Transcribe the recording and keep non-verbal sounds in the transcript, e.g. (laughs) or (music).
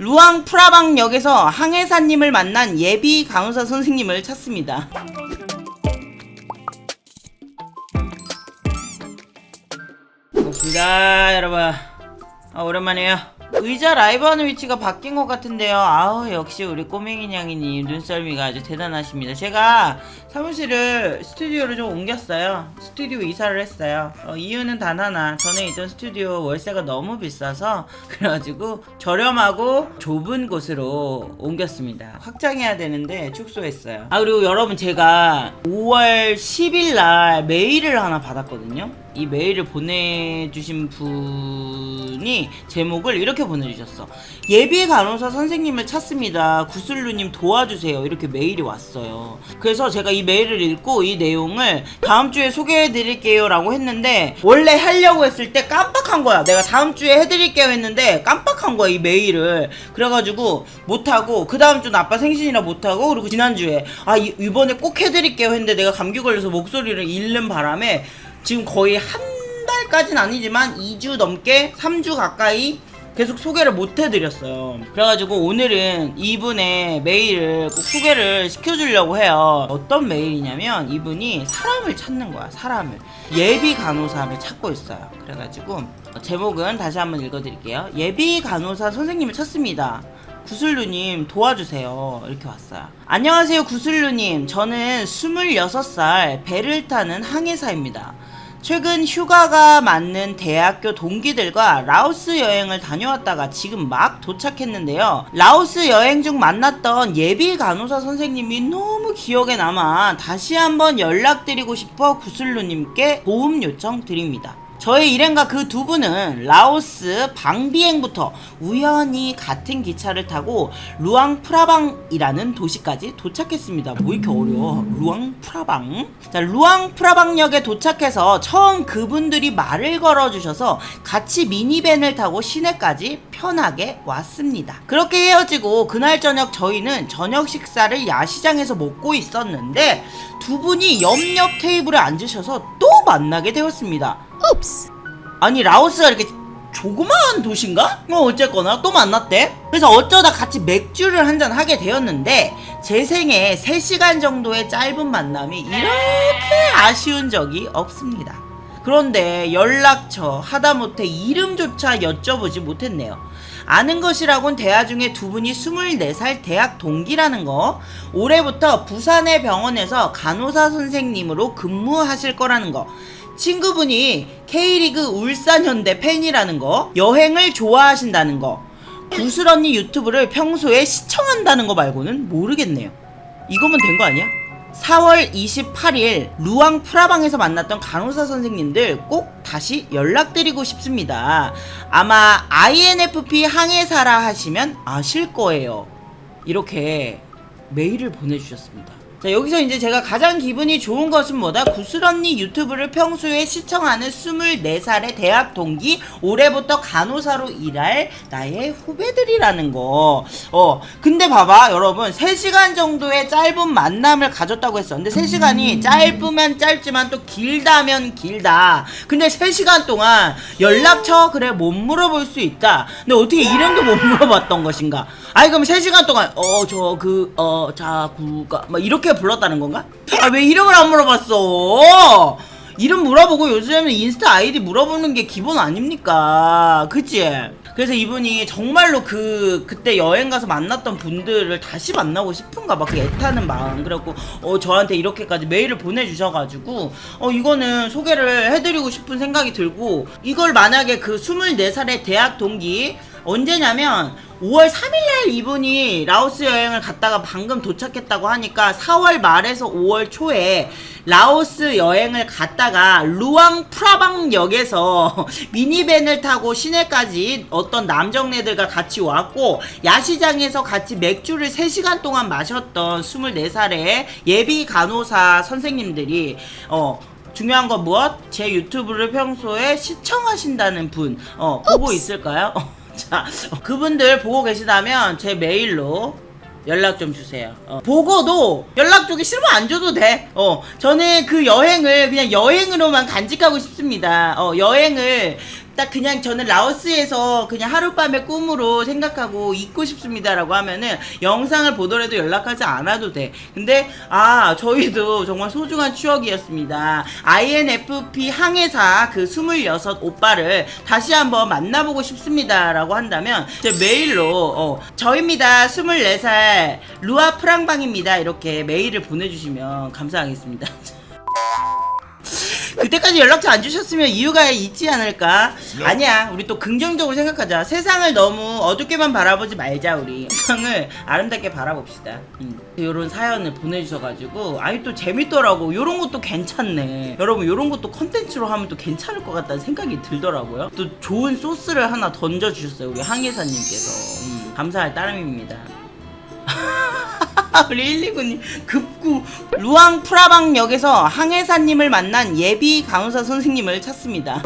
루앙 프라방역에서 항해사님을 만난 예비 간호사 선생님을 찾습니다. 반갑습니다, 여러분. 아, 오랜만이에요. 의자 라이브 하는 위치가 바뀐 것 같은데요. 아우, 역시 우리 꼬맹이 냥이님 눈썰미가 아주 대단하십니다. 제가 사무실을 스튜디오로 좀 옮겼어요. 스튜디오 이사를 했어요. 어, 이유는 단 하나. 전에 있던 스튜디오 월세가 너무 비싸서 (laughs) 그래가지고 저렴하고 좁은 곳으로 옮겼습니다. 확장해야 되는데 축소했어요. 아, 그리고 여러분 제가 5월 10일 날 메일을 하나 받았거든요. 이 메일을 보내주신 분이 제목을 이렇게 보내주셨어. 예비 간호사 선생님을 찾습니다. 구슬루님 도와주세요. 이렇게 메일이 왔어요. 그래서 제가 이 메일을 읽고 이 내용을 다음 주에 소개해드릴게요 라고 했는데 원래 하려고 했을 때 깜빡한 거야. 내가 다음 주에 해드릴게요 했는데 깜빡한 거야 이 메일을. 그래가지고 못하고 그 다음 주는 아빠 생신이라 못하고 그리고 지난주에 아 이- 이번에 꼭 해드릴게요 했는데 내가 감기 걸려서 목소리를 잃는 바람에 지금 거의 한 달까지는 아니지만 2주 넘게 3주 가까이 계속 소개를 못 해드렸어요. 그래가지고 오늘은 이분의 메일을 꼭 소개를 시켜주려고 해요. 어떤 메일이냐면 이분이 사람을 찾는 거야, 사람을. 예비 간호사를 찾고 있어요. 그래가지고 제목은 다시 한번 읽어드릴게요. 예비 간호사 선생님을 찾습니다. 구슬루님 도와주세요. 이렇게 왔어요. 안녕하세요, 구슬루님. 저는 26살 배를 타는 항해사입니다. 최근 휴가가 맞는 대학교 동기들과 라오스 여행을 다녀왔다가 지금 막 도착했는데요. 라오스 여행 중 만났던 예비 간호사 선생님이 너무 기억에 남아 다시 한번 연락드리고 싶어 구슬루님께 도움 요청 드립니다. 저의 일행과 그 두 분은 라오스 방비행부터 우연히 같은 기차를 타고 루앙프라방이라는 도시까지 도착했습니다. 뭐 이렇게 어려워? 루앙프라방? 자, 루앙프라방역에 도착해서 처음 그분들이 말을 걸어주셔서 같이 미니밴을 타고 시내까지 편하게 왔습니다. 그렇게 헤어지고 그날 저녁 저희는 저녁 식사를 야시장에서 먹고 있었는데 두 분이 옆옆 테이블에 앉으셔서 또 만나게 되었습니다. 아니 라오스가 이렇게 조그마한 도시인가? 어 어쨌거나 또 만났대. 그래서 어쩌다 같이 맥주를 한잔 하게 되었는데 제 생에 3시간 정도의 짧은 만남이 이렇게 아쉬운 적이 없습니다. 그런데 연락처 하다못해 이름조차 여쭤보지 못했네요. 아는 것이라곤 대화 중에 두 분이 24살 대학 동기라는 거, 올해부터 부산의 병원에서 간호사 선생님으로 근무하실 거라는 거, 친구분이 K리그 울산현대 팬이라는 거, 여행을 좋아하신다는 거, 구슬 언니 유튜브를 평소에 시청한다는 거 말고는 모르겠네요. 이거면 된 거 아니야? 4월 28일 루앙 프라방에서 만났던 간호사 선생님들 꼭 다시 연락드리고 싶습니다. 아마 INFP 항해사라 하시면 아실 거예요. 이렇게 메일을 보내주셨습니다. 자, 여기서 이제 제가 가장 기분이 좋은 것은 뭐다? 구슬언니 유튜브를 평소에 시청하는 24살의 대학 동기, 올해부터 간호사로 일할 나의 후배들이라는 거. 어, 근데 봐봐, 여러분. 3시간 정도의 짧은 만남을 가졌다고 했어. 근데 3시간이 짧으면 짧지만 또 길다면 길다. 근데 3시간 동안 연락처, 그래, 못 물어볼 수 있다. 근데 어떻게 이름도 못 물어봤던 것인가? 아니, 그럼 3시간 동안, 어, 저, 그, 어, 자, 구가, 막 이렇게 불렀다는 건가? 아, 왜 이름을 안 물어봤어? 이름 물어보고 요즘에는 인스타 아이디 물어보는 게 기본 아닙니까? 그치? 그래서 이분이 정말로 그 그때 여행 가서 만났던 분들을 다시 만나고 싶은가 봐. 그 애타는 마음. 그래갖고 어 저한테 이렇게까지 메일을 보내주셔가지고 어 이거는 소개를 해드리고 싶은 생각이 들고 이걸 만약에 그 24살의 대학 동기 언제냐면 5월 3일날 이분이 라오스 여행을 갔다가 방금 도착했다고 하니까 4월 말에서 5월 초에 라오스 여행을 갔다가 루앙 프라방 역에서 (laughs) 미니밴을 타고 시내까지 어떤 남정네들과 같이 왔고 야시장에서 같이 맥주를 3시간 동안 마셨던 24살의 예비 간호사 선생님들이 어 중요한 건 무엇? 제 유튜브를 평소에 시청하신다는 분, 어, 보고 있을까요? (laughs) (laughs) 자, 어, 그분들 보고 계시다면 제 메일로 연락 좀 주세요. 어, 보고도 연락 주기 싫으면 안 줘도 돼. 어, 저는 그 여행을 그냥 여행으로만 간직하고 싶습니다. 어, 여행을 딱 그냥 저는 라오스에서 그냥 하룻밤의 꿈으로 생각하고 있고 싶습니다라고 하면은 영상을 보더라도 연락하지 않아도 돼. 근데 아 저희도 정말 소중한 추억이었습니다. INFP 항해사 그 26 오빠를 다시 한번 만나보고 싶습니다라고 한다면 제 메일로 어, 저입니다 24살 루아 프랑방입니다 이렇게 메일을 보내주시면 감사하겠습니다. (laughs) 그때까지 연락처 안 주셨으면 이유가 있지 않을까? 아니야, 우리 또 긍정적으로 생각하자. 세상을 너무 어둡게만 바라보지 말자, 우리. 세상을 아름답게 바라봅시다. 음. 이런 사연을 보내주셔가지고, 아니 또 재밌더라고. 요런 것도 괜찮네. 여러분, 요런 것도 컨텐츠로 하면 또 괜찮을 것 같다는 생각이 들더라고요. 또 좋은 소스를 하나 던져주셨어요, 우리 항해사님께서. 음, 감사할 따름입니다. (laughs) (laughs) 우리 129님 급구 루앙 프라방 역에서 항해사님을 만난 예비 간호사 선생님을 찾습니다.